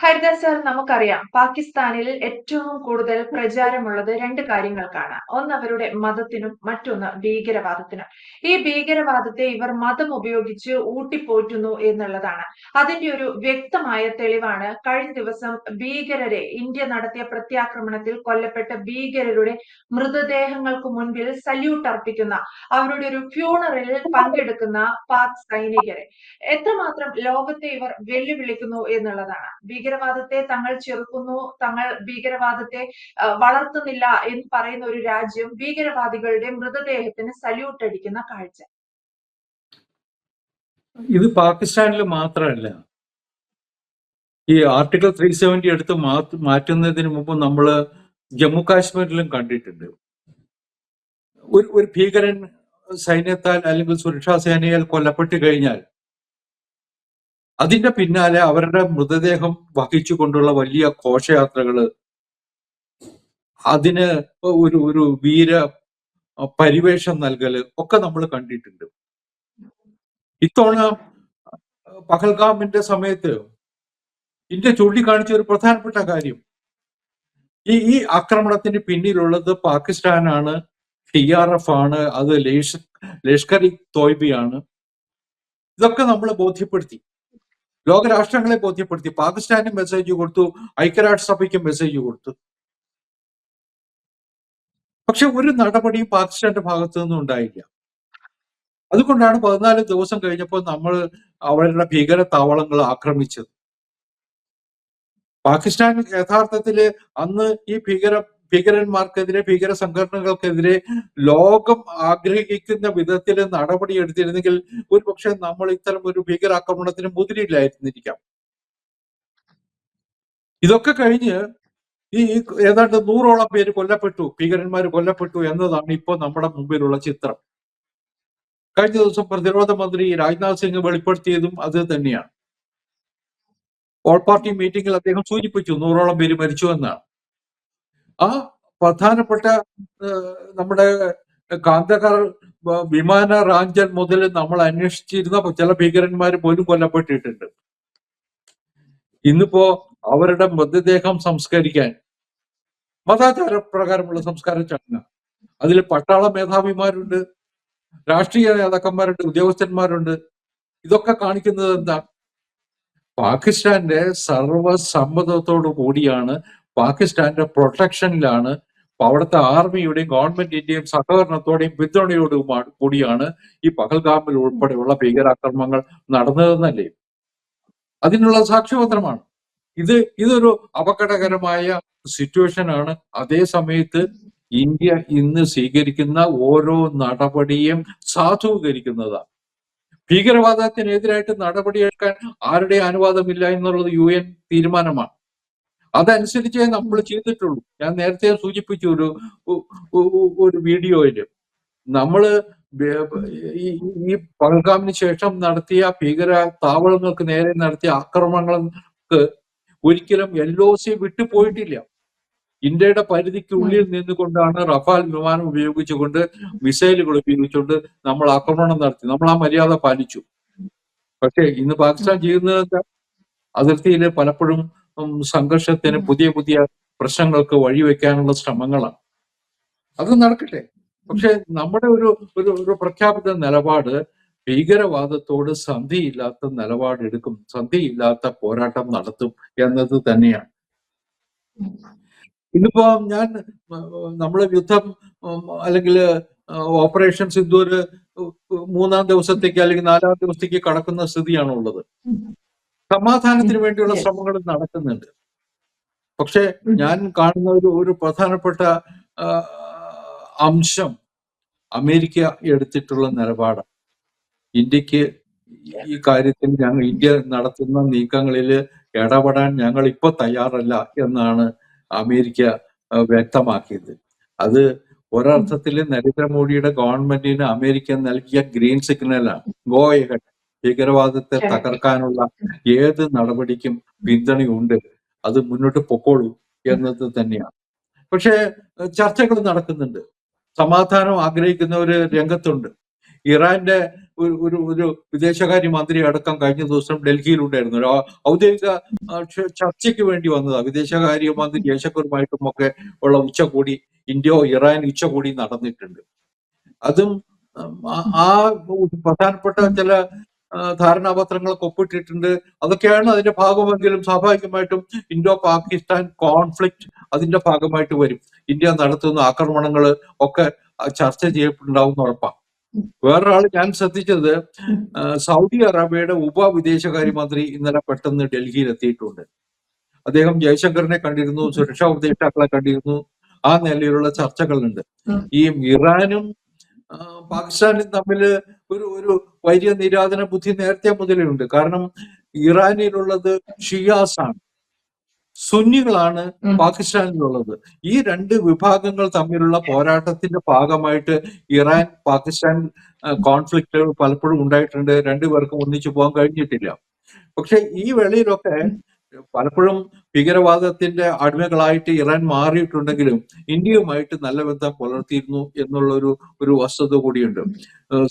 Haridas sir നമുക്കറിയാം പാകിസ്ഥാനിൽ ഏറ്റവും കൂടുതൽ പ്രചാരമുള്ളത് രണ്ട് കാര്യങ്ങൾക്കാണ്. ഒന്ന് അവരുടെ മതത്തിനും മറ്റൊന്ന് ഭീകരവാദത്തിനും. ഈ ഭീകരവാദത്തെ ഇവർ മതം ഉപയോഗിച്ച് ഊട്ടിപ്പോറ്റുന്നു എന്നുള്ളതാണ്. അതിന്റെ ഒരു വ്യക്തമായ തെളിവാണ് കഴിഞ്ഞ ദിവസം ഭീകരരെ ഇന്ത്യ നടത്തിയ പ്രത്യാക്രമണത്തിൽ കൊല്ലപ്പെട്ട ഭീകരരുടെ മൃതദേഹങ്ങൾക്ക് മുൻപിൽ സല്യൂട്ട് അർപ്പിക്കുന്ന അവരുടെ ഒരു ഫ്യൂണറിൽ പങ്കെടുക്കുന്ന പാക് സൈനികരെ. എത്രമാത്രം ലോകത്തെ ഇവർ വെല്ലുവിളിക്കുന്നു എന്നുള്ളതാണ്. ഭീകരവാദത്തെ തങ്ങൾ ചെറുക്കുന്നു തങ്ങൾ ഭീകരവാദത്തെ വളർത്തുന്നില്ല എന്ന് പറയുന്ന ഒരു രാജ്യം ഭീകരവാദികളുടെ മൃതദേഹത്തിന് സല്യൂട്ട് അടിക്കുന്ന കാഴ്ച. ഇത് പാകിസ്ഥാനിൽ മാത്രമല്ല. ഈ ആർട്ടിക്കിൾ ത്രീ സെവന്റി എടുത്ത് മാറ്റുന്നതിന് മുമ്പ് നമ്മൾ ജമ്മു കാശ്മീരിലും കണ്ടിട്ടുണ്ട്. ഒരു ഒരു ഭീകരൻ സൈന്യത്താൽ അല്ലെങ്കിൽ സുരക്ഷാ സേനയാൽ കൊല്ലപ്പെട്ട് കഴിഞ്ഞാൽ അതിന്റെ പിന്നാലെ അവരുടെ മൃതദേഹം വഹിച്ചു കൊണ്ടുള്ള വലിയ ഘോഷയാത്രകൾ അതിന് ഒരു ഒരു വീര പരിവേഷം നൽകൽ ഒക്കെ നമ്മൾ കണ്ടിട്ടുണ്ട്. ഇത്തവണ പഹൽഗാമിന്റെ സമയത്ത് ഇന്ത്യ ചൂണ്ടിക്കാണിച്ച ഒരു പ്രധാനപ്പെട്ട കാര്യം. ഈ ഈ ആക്രമണത്തിന് പിന്നിലുള്ളത് പാകിസ്ഥാനാണ് ടി ആർ എഫ് ആണ് അത് ലേഷ് ലഷ്കർ ഇ തോയ്ബിയാണ്. ഇതൊക്കെ നമ്മൾ ബോധ്യപ്പെടുത്തി. ലോകരാഷ്ട്രങ്ങളെ ബോധ്യപ്പെടുത്തി പാകിസ്ഥാനും മെസ്സേജ് കൊടുത്തു ഐക്യരാഷ്ട്രസഭയ്ക്കും മെസ്സേജ് കൊടുത്തു. പക്ഷെ ഒരു നടപടിയും പാകിസ്ഥാന്റെ ഭാഗത്തു നിന്നും ഉണ്ടായില്ല. അതുകൊണ്ടാണ് പതിനാല് ദിവസം കഴിഞ്ഞപ്പോൾ നമ്മൾ അവരുടെ ഭീകര താവളങ്ങൾ ആക്രമിച്ചത്. പാകിസ്ഥാൻ യഥാർത്ഥത്തിൽ അന്ന് ഈ ഭീകര ഭീകരന്മാർക്കെതിരെ ഭീകര സംഘടനകൾക്കെതിരെ ലോകം ആഗ്രഹിക്കുന്ന വിധത്തിൽ നടപടി എടുത്തിരുന്നെങ്കിൽ ഒരു പക്ഷെ നമ്മൾ ഇത്തരം ഒരു ഭീകരാക്രമണത്തിന് മുതിരില്ലായിരുന്നിരിക്കാം. ഇതൊക്കെ കഴിഞ്ഞ് ഈ ഏതാണ്ട് നൂറോളം പേര് കൊല്ലപ്പെട്ടു ഭീകരന്മാർ കൊല്ലപ്പെട്ടു എന്നതാണ് ഇപ്പോൾ നമ്മുടെ മുമ്പിലുള്ള ചിത്രം. കഴിഞ്ഞ ദിവസം പ്രതിരോധ മന്ത്രി രാജ്നാഥ് സിംഗ് വെളിപ്പെടുത്തിയതും അത് തന്നെയാണ്. ഓൾ പാർട്ടി മീറ്റിംഗിൽ അദ്ദേഹം സൂചിപ്പിച്ചു നൂറോളം പേര് മരിച്ചു എന്നാണ്. ആ പ്രധാനപ്പെട്ട നമ്മുടെ കാന്തകാർ വിമാന റാഞ്ചൽ മുതൽ നമ്മൾ അന്വേഷിച്ചിരുന്ന ചില ഭീകരന്മാർ പോലും കൊല്ലപ്പെട്ടിട്ടുണ്ട്. ഇന്നിപ്പോ അവരുടെ മൃതദേഹം സംസ്കരിക്കാൻ മതാചാര പ്രകാരമുള്ള സംസ്കാര ചടങ്ങ്. അതിൽ പട്ടാള മേധാവിമാരുണ്ട് രാഷ്ട്രീയ നേതാക്കന്മാരുണ്ട് ഉദ്യോഗസ്ഥന്മാരുണ്ട്. ഇതൊക്കെ കാണിക്കുന്നത് എന്താ? പാകിസ്ഥാന്റെ സർവസമ്മതത്തോടു കൂടിയാണ് പാകിസ്ഥാന്റെ പ്രൊട്ടക്ഷനിലാണ് അവിടുത്തെ ആർമിയുടെയും ഗവൺമെന്റിന്റെയും സഹകരണത്തോടെയും പിന്തുണയോടും കൂടിയാണ് ഈ പഹൽഗാമിൽ ഉൾപ്പെടെയുള്ള ഭീകരാക്രമണങ്ങൾ നടന്നതെന്നല്ലേ? അതിനുള്ള സാക്ഷ്യപത്രമാണ്. ഇത് ഇതൊരു അപകടകരമായ സിറ്റുവേഷൻ ആണ് അതേ സമയത്ത് ഇന്ത്യ ഇന്ന് സ്വീകരിക്കുന്ന ഓരോ നടപടിയും സാധൂകരിക്കുന്നതാണ്. ഭീകരവാദത്തിനെതിരായിട്ട് നടപടിയെടുക്കാൻ ആരുടെ അനുവാദമില്ല എന്നുള്ളത് യു എൻ തീരുമാനമാണ്. അതനുസരിച്ചേ നമ്മൾ ചെയ്തിട്ടുള്ളൂ. ഞാൻ നേരത്തെ സൂചിപ്പിച്ചു ഒരു ഒരു വീഡിയോയിൽ നമ്മൾ ഈ പങ്കാമിന് പഹൽഗാമിന് ശേഷം നടത്തിയ ഭീകര താവളങ്ങൾക്ക് നേരെ നടത്തിയ ആക്രമണങ്ങൾക്ക് ഒരിക്കലും എൽ ഒ സി വിട്ടുപോയിട്ടില്ല ഇന്ത്യയുടെ പരിധിക്കുള്ളിൽ നിന്നുകൊണ്ടാണ് റഫാൽ വിമാനം ഉപയോഗിച്ചുകൊണ്ട് മിസൈലുകൾ ഉപയോഗിച്ചുകൊണ്ട് നമ്മൾ ആക്രമണം നടത്തി. നമ്മൾ ആ മര്യാദ പാലിച്ചു. പക്ഷേ ഇന്ന് പാകിസ്ഥാൻ ചെയ്യുന്നത് അതിർത്തിയിൽ പലപ്പോഴും സംഘർഷത്തിന് പുതിയ പുതിയ പ്രശ്നങ്ങൾക്ക് വഴിവെക്കാനുള്ള ശ്രമങ്ങളാണ്. അത് നടക്കട്ടെ. പക്ഷെ നമ്മുടെ ഒരു ഒരു ഒരു പ്രഖ്യാപിത നിലപാട് ഭീകരവാദത്തോട് സന്ധിയില്ലാത്ത നിലപാടെടുക്കും സന്ധിയില്ലാത്ത പോരാട്ടം നടത്തും എന്നത് തന്നെയാണ്. ഇന്നിപ്പോ ഞാൻ നമ്മൾ യുദ്ധം അല്ലെങ്കിൽ ഓപ്പറേഷൻ സിന്ധൂര് മൂന്നാം ദിവസത്തേക്ക് അല്ലെങ്കിൽ നാലാം ദിവസത്തേക്ക് കടക്കുന്ന സ്ഥിതിയാണ് ഉള്ളത് സമാധാനത്തിന് വേണ്ടിയുള്ള ശ്രമങ്ങൾ നടക്കുന്നുണ്ട്. പക്ഷെ ഞാൻ കാണുന്ന ഒരു ഒരു പ്രധാനപ്പെട്ട അംശം അമേരിക്ക എടുത്തിട്ടുള്ള നിലപാടാണ്. ഇന്ത്യയ്ക്ക് ഈ കാര്യത്തിൽ ഞങ്ങൾ ഇന്ത്യ നടത്തുന്ന നീക്കങ്ങളിൽ ഇടപെടാൻ ഞങ്ങൾ ഇപ്പൊ തയ്യാറല്ല എന്നാണ് അമേരിക്ക വ്യക്തമാക്കിയത്. അത് ഒരർത്ഥത്തിൽ നരേന്ദ്രമോദിയുടെ ഗവൺമെന്റിന് അമേരിക്ക നൽകിയ ഗ്രീൻ സിഗ്നലാണ്. ഗോ എഹെഡ് ഭീകരവാദത്തെ. തകർക്കാനുള്ള ഏത് നടപടിക്കും പിന്തുണയുണ്ട്. അത് മുന്നോട്ട് പൊക്കോളൂ എന്നത് തന്നെയാണ്. പക്ഷേ ചർച്ചകൾ നടക്കുന്നുണ്ട്. സമാധാനം ആഗ്രഹിക്കുന്നവര് രംഗത്തുണ്ട്. ഇറാന്റെ ഒരു ഒരു വിദേശകാര്യ മന്ത്രി അടക്കം കഴിഞ്ഞ ദിവസം ഡൽഹിയിലുണ്ടായിരുന്നു. ഒരു ഔദ്യോഗിക ചർച്ചയ്ക്ക് വേണ്ടി വന്നതാണ് വിദേശകാര്യ മന്ത്രി ജയശങ്കറുമായിട്ടും ഒക്കെ ഉള്ള ഉച്ചകൂടി ഇന്ത്യ ഇറാൻ ഉച്ചകൂടി നടന്നിട്ടുണ്ട്. അതും ആ പ്രധാനപ്പെട്ട ചില ധാരണാപത്രങ്ങളൊക്കെ ഒപ്പിട്ടിട്ടുണ്ട്. അതൊക്കെയാണ് അതിന്റെ ഭാഗമെങ്കിലും സ്വാഭാവികമായിട്ടും ഇന്തോ പാകിസ്ഥാൻ കോൺഫ്ലിക്റ്റ് അതിന്റെ ഭാഗമായിട്ട് വരും. ഇന്ത്യ നടത്തുന്ന ആക്രമണങ്ങൾ ഒക്കെ ചർച്ച ചെയ്യപ്പെട്ടുണ്ടാവും ഉറപ്പാണ് വേറൊരാൾ ഞാൻ ശ്രദ്ധിച്ചത് സൗദി അറേബ്യയുടെ ഉപ വിദേശകാര്യമന്ത്രി ഇന്നലെ പെട്ടെന്ന് ഡൽഹിയിൽ എത്തിയിട്ടുണ്ട് അദ്ദേഹം ജയശങ്കറിനെ കണ്ടിരുന്നു സുരക്ഷാ ഉപദേഷ്ടാക്കളെ കണ്ടിരുന്നു. ആ നിലയിലുള്ള ചർച്ചകളുണ്ട്. ഈ ഇറാനും പാകിസ്ഥാനും തമ്മിൽ ഒരു ഒരു വലിയ നിരാധന ബുദ്ധി നേരത്തെ മുതലേ ഉണ്ട് കാരണം ഇറാനിലുള്ളത് ഷിയാസ് ആണ് സുന്നികളാണ്. പാകിസ്ഥാനിലുള്ളത്. ഈ രണ്ട് വിഭാഗങ്ങൾ തമ്മിലുള്ള പോരാട്ടത്തിന്റെ ഭാഗമായിട്ട് ഇറാൻ പാകിസ്ഥാൻ കോൺഫ്ലിക്റ്റുകൾ പലപ്പോഴും ഉണ്ടായിട്ടുണ്ട്. രണ്ടുപേർക്കും ഒന്നിച്ചു പോകാൻ കഴിഞ്ഞിട്ടില്ല. പക്ഷെ ഈ വേളയിലൊക്കെ പലപ്പോഴും ഭീകരവാദത്തിന്റെ അടിമകളായിട്ട് ഇറാൻ മാറിയിട്ടുണ്ടെങ്കിലും ഇന്ത്യയുമായിട്ട് നല്ല ബന്ധം പുലർത്തിയിരുന്നു എന്നുള്ള ഒരു ഒരു വസ്തുത കൂടിയുണ്ട്.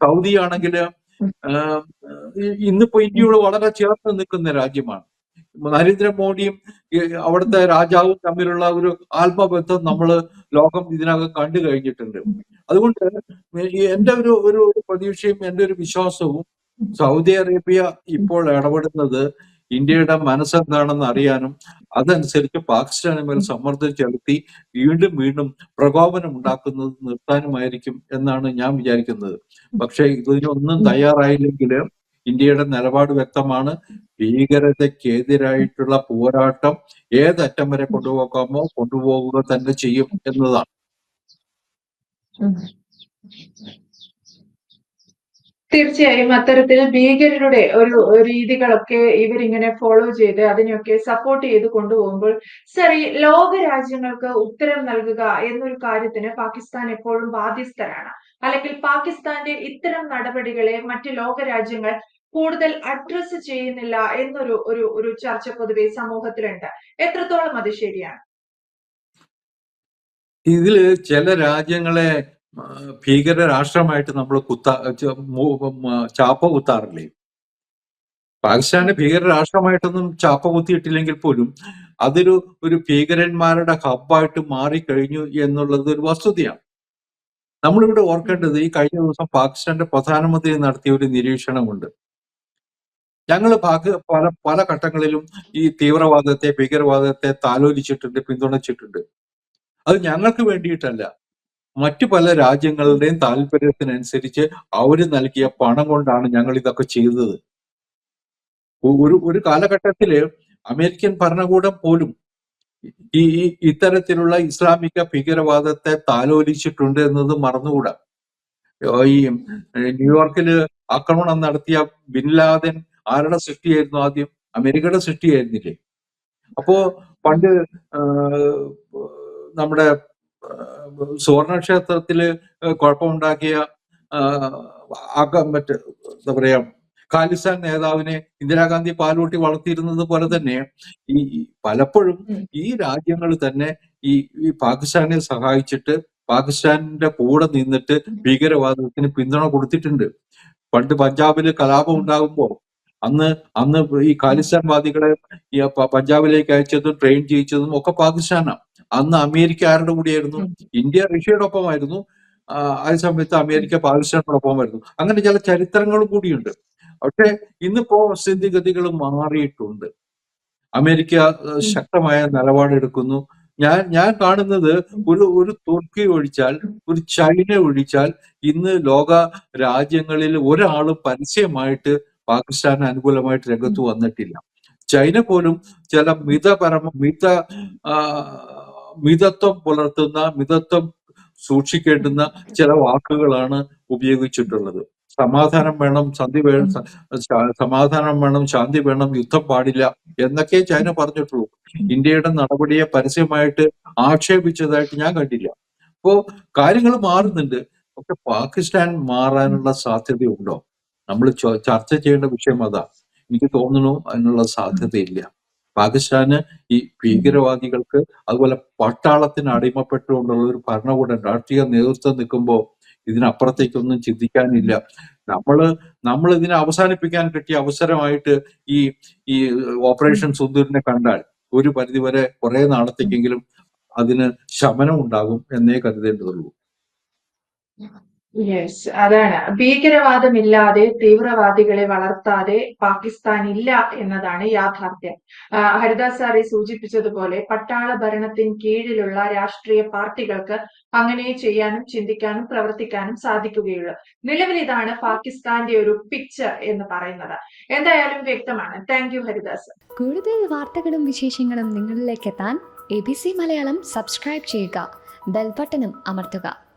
സൗദി ആണെങ്കിൽ ഇന്നിപ്പോ ഇന്ത്യയോട് വളരെ ചേർന്ന് നിൽക്കുന്ന രാജ്യമാണ്. നരേന്ദ്രമോദിയും അവിടുത്തെ രാജാവും തമ്മിലുള്ള ഒരു ആത്മബന്ധം നമ്മൾ ലോകം ഇതിനകം കണ്ടു കഴിഞ്ഞിട്ടുണ്ട്. അതുകൊണ്ട് എന്റെ ഒരു ഒരു പ്രതീക്ഷയും എന്റെ ഒരു വിശ്വാസവും സൗദി അറേബ്യ ഇപ്പോൾ ഇടപെടുന്നത് ഇന്ത്യയുടെ മനസ്സെന്താണെന്ന് അറിയാനും അതനുസരിച്ച് പാകിസ്ഥാന് മേൽ സമ്മർദ്ദം ചെലുത്തി വീണ്ടും വീണ്ടും പ്രകോപനം ഉണ്ടാക്കുന്നത് നിർത്താനുമായിരിക്കും എന്നാണ് ഞാൻ വിചാരിക്കുന്നത്. പക്ഷേ ഇതിനൊന്നും തയ്യാറായില്ലെങ്കിൽ ഇന്ത്യയുടെ നിലപാട് വ്യക്തമാണ്. ഭീകരതയ്ക്കെതിരായിട്ടുള്ള പോരാട്ടം ഏതറ്റം വരെ കൊണ്ടുപോകാമോ കൊണ്ടുപോകുക തന്നെ ചെയ്യും എന്നതാണ്. തീർച്ചയായും അത്തരത്തിൽ ഭീകരരുടെ ഒരു രീതികളൊക്കെ ഇവരിങ്ങനെ ഫോളോ ചെയ്ത് അതിനെയൊക്കെ സപ്പോർട്ട് ചെയ്ത് കൊണ്ടുപോകുമ്പോൾ സർ ഈ ലോക രാജ്യങ്ങൾക്ക് ഉത്തരം നൽകുക എന്നൊരു കാര്യത്തിന് പാകിസ്ഥാൻ എപ്പോഴും ബാധ്യസ്ഥരാണ്. അല്ലെങ്കിൽ പാകിസ്ഥാന്റെ ഇത്തരം നടപടികളെ മറ്റ് ലോക രാജ്യങ്ങൾ കൂടുതൽ അഡ്രസ് ചെയ്യുന്നില്ല എന്നൊരു ഒരു ഒരു ചർച്ച പൊതുവെ സമൂഹത്തിലുണ്ട്. എത്രത്തോളം അത് ശരിയാണ്? ഇതിൽ ചില രാജ്യങ്ങളെ ഭീകര രാഷ്ട്രമായിട്ട് നമ്മൾ കുത്താ ചാപ്പ കുത്താറില്ലേ? പാകിസ്ഥാന് ഭീകര രാഷ്ട്രമായിട്ടൊന്നും ചാപ്പ കുത്തിയിട്ടില്ലെങ്കിൽ പോലും അതൊരു ഒരു ഭീകരന്മാരുടെ ഹബ്ബായിട്ട് മാറിക്കഴിഞ്ഞു എന്നുള്ളത് ഒരു വസ്തുതയാണ്. നമ്മളിവിടെ ഓർക്കേണ്ടത് ഈ കഴിഞ്ഞ ദിവസം പാകിസ്ഥാന്റെ പ്രധാനമന്ത്രി നടത്തിയ ഒരു നിരീക്ഷണമുണ്ട്. ഞങ്ങൾ പല പല ഘട്ടങ്ങളിലും ഈ തീവ്രവാദത്തെ ഭീകരവാദത്തെ താലോലിച്ചിട്ടുണ്ട് പിന്തുണച്ചിട്ടുണ്ട്. അത് ഞങ്ങൾക്ക് വേണ്ടിയിട്ടല്ല. മറ്റു പല രാജ്യങ്ങളുടെയും താല്പര്യത്തിനനുസരിച്ച് അവർ നൽകിയ പണം കൊണ്ടാണ് ഞങ്ങൾ ഇതൊക്കെ ചെയ്തത്. ഒരു ഒരു കാലഘട്ടത്തിൽ അമേരിക്കൻ ഭരണകൂടം പോലും ഈ ഇത്തരത്തിലുള്ള ഇസ്ലാമിക ഭീകരവാദത്തെ താലോലിച്ചിട്ടുണ്ട് എന്നത് മറന്നുകൂടാ. ഈ ന്യൂയോർക്കിൽ ആക്രമണം നടത്തിയ ബിൻ ലാദൻ ആരുടെ സൃഷ്ടിയായിരുന്നു ആദ്യം? അമേരിക്കയുടെ സൃഷ്ടിയായിരുന്നില്ലേ? അപ്പോ പണ്ട് നമ്മുടെ ആഹ് സുവർണ ക്ഷേത്രത്തിൽ കുഴപ്പമുണ്ടാക്കിയ മറ്റ് എന്താ പറയാ ഖാലിസ്ഥാൻ നേതാവിനെ ഇന്ദിരാഗാന്ധി പാലൂട്ടി വളർത്തിയിരുന്നത് പോലെ തന്നെ ഈ പലപ്പോഴും ഈ രാജ്യങ്ങൾ തന്നെ ഈ ഈ പാകിസ്ഥാനെ സഹായിച്ചിട്ട് പാകിസ്ഥാനിന്റെ കൂടെ നിന്നിട്ട് ഭീകരവാദത്തിന് പിന്തുണ കൊടുത്തിട്ടുണ്ട്. പണ്ട് പഞ്ചാബിൽ കലാപം ഉണ്ടാകുമ്പോ അന്ന് അന്ന് ഈ ഖാലിസ്ഥാൻവാദികളെ ഈ പഞ്ചാബിലേക്ക് അയച്ചതും ട്രെയിൻ ചെയ്യിച്ചതും ഒക്കെ പാകിസ്ഥാനാണ് അന്ന് അമേരിക്ക ആരുടെ കൂടിയായിരുന്നു? ഇന്ത്യ റഷ്യയുടെ ഒപ്പമായിരുന്നു ആ, അതേ സമയത്ത് അമേരിക്ക പാകിസ്ഥാനോടൊപ്പമായിരുന്നു. അങ്ങനെ ചില ചരിത്രങ്ങളും കൂടിയുണ്ട്. പക്ഷെ ഇന്നിപ്പോ സ്ഥിതിഗതികൾ മാറിയിട്ടുണ്ട്. അമേരിക്ക ശക്തമായ നിലപാടെടുക്കുന്നു. ഞാൻ ഞാൻ കാണുന്നത് ഒരു ഒരു തുർക്കി ഒഴിച്ചാൽ ഒരു ചൈന ഒഴിച്ചാൽ ഇന്ന് ലോക രാജ്യങ്ങളിൽ ഒരാളും പരസ്യമായിട്ട് പാകിസ്ഥാന് അനുകൂലമായിട്ട് രംഗത്ത് വന്നിട്ടില്ല. ചൈന പോലും ചില മിതപരമ മിത മിതത്വം പുലർത്തുന്ന മിതത്വം സൂക്ഷിക്കേണ്ടുന്ന ചില വാക്കുകളാണ് ഉപയോഗിച്ചിട്ടുള്ളത്. സമാധാനം വേണം സന്ധി വേണം സമാധാനം വേണം ശാന്തി വേണം യുദ്ധം പാടില്ല എന്നൊക്കെ ചൈന പറഞ്ഞിട്ടുള്ളൂ. ഇന്ത്യയുടെ നടപടിയെ പരസ്യമായിട്ട് ആക്ഷേപിച്ചതായിട്ട് ഞാൻ കണ്ടില്ല. അപ്പോ കാര്യങ്ങൾ മാറുന്നുണ്ട്. പക്ഷെ പാകിസ്ഥാൻ മാറാനുള്ള സാധ്യതയുണ്ടോ? നമ്മൾ ചർച്ച ചെയ്യേണ്ട വിഷയം അതാ. എനിക്ക് തോന്നുന്നു അതിനുള്ള സാധ്യതയില്ല. പാകിസ്ഥാന് ഈ ഭീകരവാദികൾക്ക് അതുപോലെ പട്ടാളത്തിന് അടിമപ്പെട്ടുകൊണ്ടുള്ള ഒരു ഭരണകൂടം രാഷ്ട്രീയ നേതൃത്വം നിൽക്കുമ്പോൾ ഇതിനപ്പുറത്തേക്കൊന്നും ചിന്തിക്കാനില്ല. നമ്മൾ നമ്മൾ ഇതിനെ അവസാനിപ്പിക്കാൻ കിട്ടിയ അവസരമായിട്ട് ഈ ഈ ഓപ്പറേഷൻ സുന്ദൂരിനെ കണ്ടാൽ ഒരു പരിധിവരെ കുറെ നാളത്തേക്കെങ്കിലും അതിന് ശമനം ഉണ്ടാകും എന്നേ കരുതേണ്ടതുള്ളൂ. യെസ് അതാണ്. ഭീകരവാദമില്ലാതെ തീവ്രവാദികളെ വളർത്താതെ പാകിസ്ഥാൻ ഇല്ല എന്നതാണ് യാഥാർത്ഥ്യം. ഹരിദാസ് സാറെ സൂചിപ്പിച്ചതുപോലെ പട്ടാള ഭരണത്തിന് കീഴിലുള്ള രാഷ്ട്രീയ പാർട്ടികൾക്ക് അങ്ങനെ ചെയ്യാനും ചിന്തിക്കാനും പ്രവർത്തിക്കാനും സാധിക്കുകയുള്ളൂ. നിലവിൽ ഇതാണ് പാകിസ്ഥാന്റെ ഒരു പിക്ചർ എന്ന് പറയുന്നത്. എന്തായാലും വ്യക്തമാണ്. Thank you Haridas. കൂടുതൽ വാർത്തകളും വിശേഷങ്ങളും നിങ്ങളിലേക്ക് എത്താൻ A B C Malayalam subscribe ചെയ്യുക. ബെൽബട്ടനും അമർത്തുക.